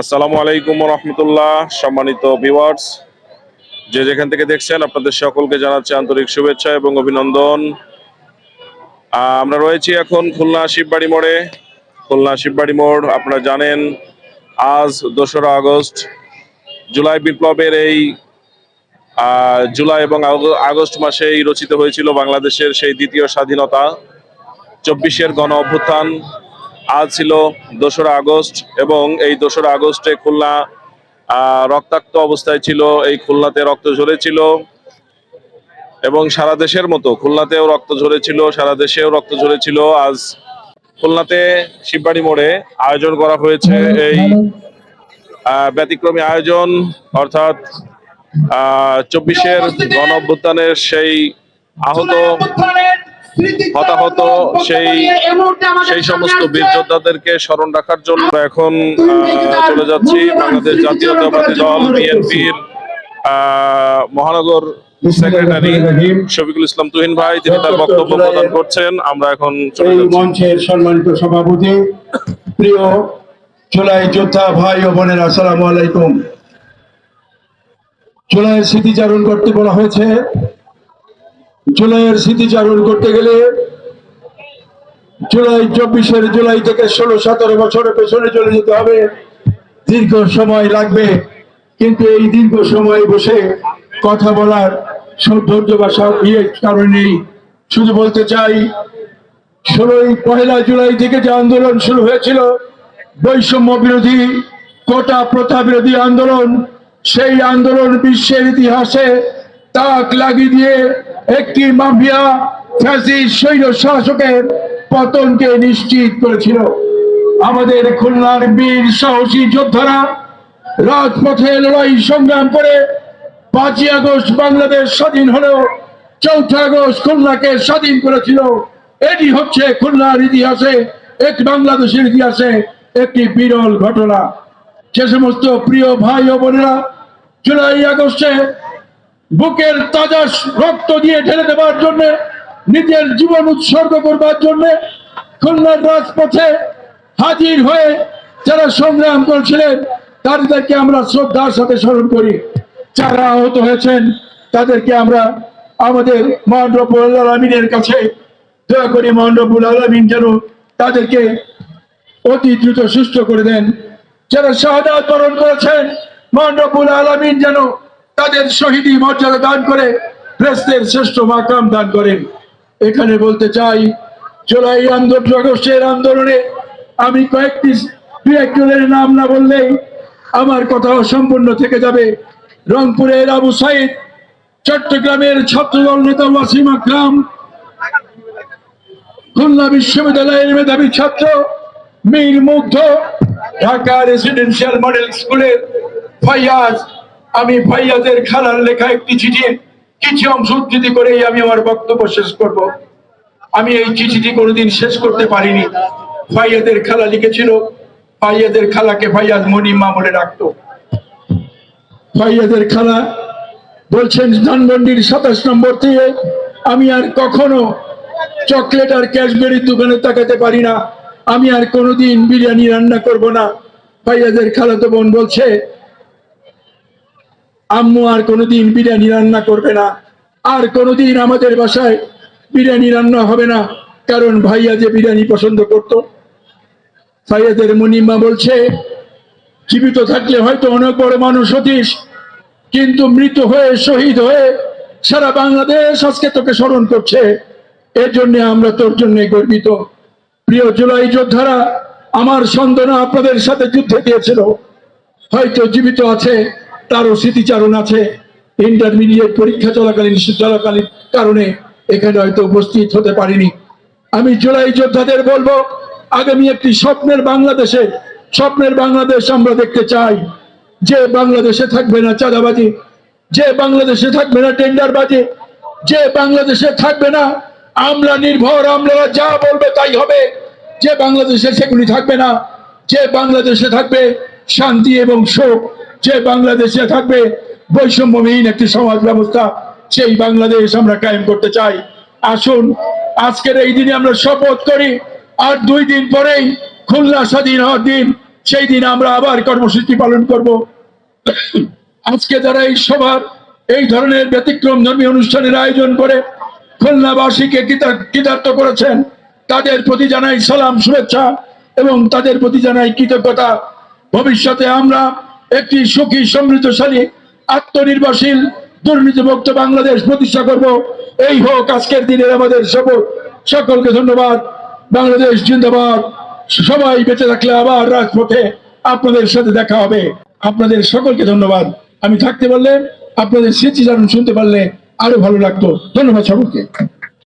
আসসালামু আলাইকুম রহমতুল্লাহ। সম্মানিত ভিউয়ার্স, যে যেখান থেকে দেখছেন, আপনাদের সকলকে জানাচ্ছি আন্তরিক শুভেচ্ছা এবং অভিনন্দন। আমরা রয়েছি এখন খুলনা শিববাড়ি মোড়ে। খুলনা শিববাড়ি মোড়, আপনারা জানেন, আজ দোসরা আগস্ট। জুলাই বিপ্লবের এই জুলাই এবং আগস্ট মাসেই রচিত হয়েছিল বাংলাদেশের সেই দ্বিতীয় স্বাধীনতা। চব্বিশের গণ অভ্যুত্থান আজ ছিল দোসরা আগস্ট এবং এই দোসরা আগস্টে খুলনা রক্তাক্ত অবস্থায় ছিল, এই খুলনাতে রক্ত ঝরেছিল এবং সারা দেশের মতো খুলনাতেও রক্ত ঝরেছিল, সারা দেশেও রক্ত ঝরেছিল। আজ খুলনাতে শিববাড়ি মোড়ে আয়োজন করা হয়েছে এই ব্যতিক্রমী আয়োজন, অর্থাৎ, আহ, চব্বিশের গণ সেই আহত হতাহত সেই সেই সমস্ত বীর যোদ্ধাদেরকে স্মরণ রাখার জন্য এখন চলে যাচ্ছি বাংলাদেশ জাতীয়তাবাদী দল বিএনপির মহানগর সেক্রেটারি শফিকুল ইসলাম তুহিন ভাই তিনি তার বক্তব্য প্রদান করছেন। আমরা এখন মঞ্চের সম্মানিত সভাপতি প্রিয় জুলাই যোদ্ধা ভাই ও বোনেরা আসসালামু আলাইকুম। জুলাইয়ের স্মৃতিচারণ করতে বলা হয়েছে। জুলাইয়ের স্মৃতিচারণ করতে গেলে জুলাই চব্বিশের জুলাই থেকে ষোলো, সতেরো বছরের পেছনে চলে যেতে হবে। দীর্ঘ সময় লাগবে, কিন্তু এই দীর্ঘ সময় বসে কথা বলার সৌন্দর্য বা সব ইয়ে শুধু বলতে চাই, ষোলোই পহেলা জুলাই থেকে যে আন্দোলন শুরু হয়েছিল, বৈষম্য বিরোধী, কোটা প্রথা বিরোধী আন্দোলন, সেই আন্দোলন বিশ্বের ইতিহাসে তাক লাগিয়ে দিয়ে একটি মাফিয়া ফ্যাসিস্ট স্বৈর শাসকের পতনকে নিশ্চিত করেছিল। আমাদের খুলনার বীর সাহসী যোদ্ধারা রাজপথে লড়াই সংগ্রাম করে পাঁচই আগস্ট বাংলাদেশ স্বাধীন হলেও চৌঠা আগস্ট খুলনাকে স্বাধীন করেছিল। এটি হচ্ছে খুলনার ইতিহাসে, এক বাংলাদেশের ইতিহাসে একটি বিরল ঘটনা। যে সমস্ত প্রিয় ভাই ও বোনেরা, জুলাই আগস্টে বুকের তাজা রক্ত দিয়ে ঢেলে দেওয়ার জন্য, নিজের জীবন উৎসর্গ করবার জন্য খুলনার রাজপথে হাজির হয়ে যারা সংগ্রাম করেছিলেন, তাদেরকে আমরা শ্রদ্ধার সাথে স্মরণ করি। যারা আহত হয়েছেন, তাদেরকে আমরা আমাদের মহানরবুল আলমিনের কাছে দয়া করি মহানরবুল আলমিন যেন তাদেরকে অতি দ্রুত সুস্থ করে দেন। যারা শাহাদাত বরণ করেছেন মহানরবুল আলমিন যেন তাদের শহীদী মর্যাদা দান করে ফ্রেস্তের শ্রেষ্ঠ মাকাম দান করেন। এখানে বলতে চাই, জুলাই আন্দোলন, আগস্টের আন্দোলনে আমি কয়েকটি দু একজনের নাম না বললেই আমার কথা অসম্পূর্ণ থেকে যাবে। রংপুরের আবু সাইদ, চট্টগ্রামের ছাত্রদল নেতা ওয়াসিম আকরাম, খুলনা বিশ্ববিদ্যালয়ের মেধাবী ছাত্র মীর মুগ্ধ, ঢাকা রেসিডেন্সিয়াল মডেল স্কুলের ফাইয়াজ আমি ফাইয়াজের খালার লেখা একটি চিঠির কিছু অংশ উদ্ধৃতি করেই আমি আমার বক্তব্য শেষ করব। আমি এই চিঠিটি কোনোদিন শেষ করতে পারিনি। ফাইয়াদের খালা লিখেছিল ফাইয়াদের খালাকে ফাইয়াজ মনিমা বলে ডাকতো। ফাইয়াদের খালা বলছেন, ধানমন্ডির সাতাশ নম্বর থেকে আমি আর কখনো চকলেট আর ক্যাশবেরির দোকানে তাকাতে পারি না। আমি আর কোনোদিন বিরিয়ানি রান্না করব না। ভাইয়াদের খালাতো বোন বলছে আম্মু আর কোনোদিন বিরিয়ানি রান্না করবে না। আর কোনোদিন আমাদের বাসায় বিরিয়ানি রান্না হবে না। কারণ ভাইয়া যে বিরিয়ানি পছন্দ করত ভাইয়াদের মনিমা বলছে, জীবিত থাকলে হয়তো অনেক বড় মানুষ হতিস, কিন্তু মৃত হয়ে শহীদ হয়ে সারা বাংলাদেশ আজকে তোকে স্মরণ করছে। এর জন্য আমরা তোর জন্য গর্বিত। প্রিয় জুলাই যোদ্ধারা, আমার সন্তান আপনাদের সাথে যুদ্ধে দিয়েছিল। হয়তো জীবিত আছে তারও স্মৃতিচারণ আছে। ইন্টারমিডিয়েট পরীক্ষা চলাকালীন চলাকালীন কারণে এখানে হয়তো উপস্থিত হতে পারিনি। আমি জুলাই যোদ্ধাদের বলব, আগামী একটি স্বপ্নের বাংলাদেশে, স্বপ্নের বাংলাদেশ আমরা দেখতে চাই। যে বাংলাদেশে থাকবে না চাঁদাবাজি, যে বাংলাদেশে থাকবে না টেন্ডার টেন্ডারবাজি, যে বাংলাদেশে থাকবে না আমরা নির্ভর আমরা যা বলবে তাই হবে। যে বাংলাদেশে সেগুলি থাকবে না, যে বাংলাদেশে থাকবে শান্তি এবং সুখ যে বাংলাদেশে থাকবে, বৈষম্যহীন একটি সমাজ ব্যবস্থা, সেই বাংলাদেশ আমরা কায়েম করতে চাই। আসুন, আজকের এই দিনে আমরা শপথ করি, আর দুই দিন পরেই খুলনা স্বাধীন হওয়ার দিন, সেই দিন আমরা আবার কর্মসূচি পালন করব। আজকে যারা এই সভার, এই ধরনের ব্যতিক্রম ধর্মী অনুষ্ঠানের আয়োজন করে খুলনাবাসীকে কৃতার্থ করেছেন, তাদের প্রতি জানাই সালাম, শুভেচ্ছা, এবং তাদের প্রতি জানাই কৃতজ্ঞতা। ভবিষ্যতে আমরা একটি সুখী, সমৃদ্ধশালী, আত্মনির্ভরশীল, দুর্নীতিমুক্ত বাংলাদেশ প্রতিষ্ঠা করব। এই হোক আজকের দিনের আমাদের শপথ সকলকে ধন্যবাদ। বাংলাদেশ জিন্দাবাদ। সবাই বেঁচে থাকলে আবার রাজপথে আপনাদের সাথে দেখা হবে। আপনাদের সকলকে ধন্যবাদ। আমি থাকতে পারলে, আপনাদের স্মৃতি স্মৃতিচারণ শুনতে পারলে আরও ভালো লাগতো। ধন্যবাদ সকলকে।